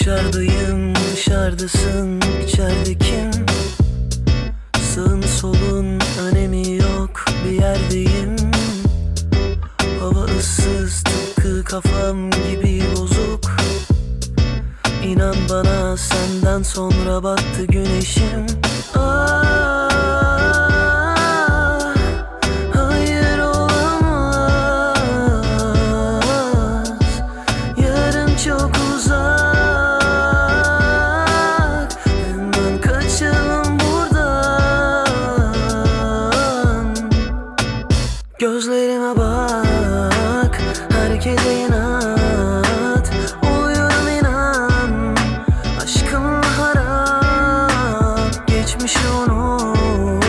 Dışarıdayım dışarıdasın. İçeride kim? Sağın solun önemi yok. Bir yerdeyim. Hava ıssız tıpkı kafam gibi bozuk. İnan bana senden sonra battı güneşim. Ah, Gözlerime bak Harekete inat. Oluyorum inan Aşkım harap Geçmişi unut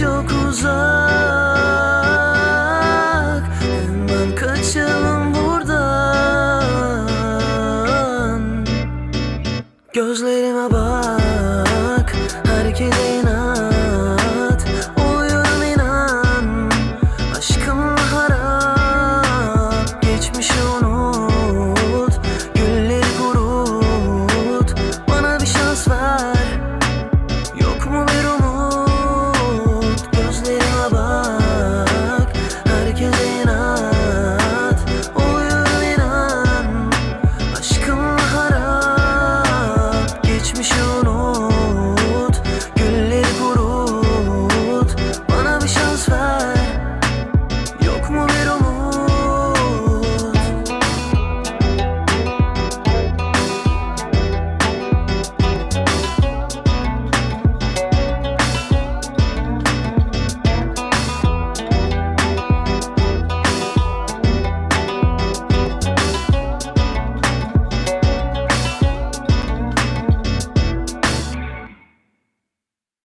çok uzak